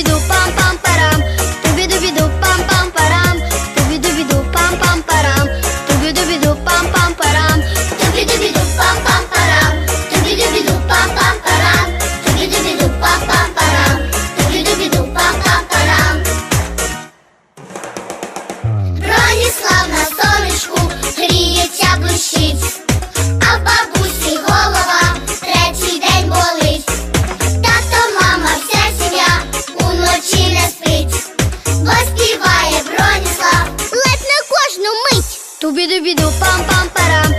Тубі-ду, пам-пам-парам, Тубі-дубі-ду, пам-пам-парам, Тубі-дубі-ду, пам-пам-парам, Тубі-дубі-ду, пам-пам-парам, Тубі-дубі-ду, пам-пам-парам, Тубі-дубі-ду, пам-пам-парам, Тубі-дубі-ду, пам-пам-парам, Тубі-дубі-ду, пам-пам-парам. Бронислав нас Dubidu bidu pam pam param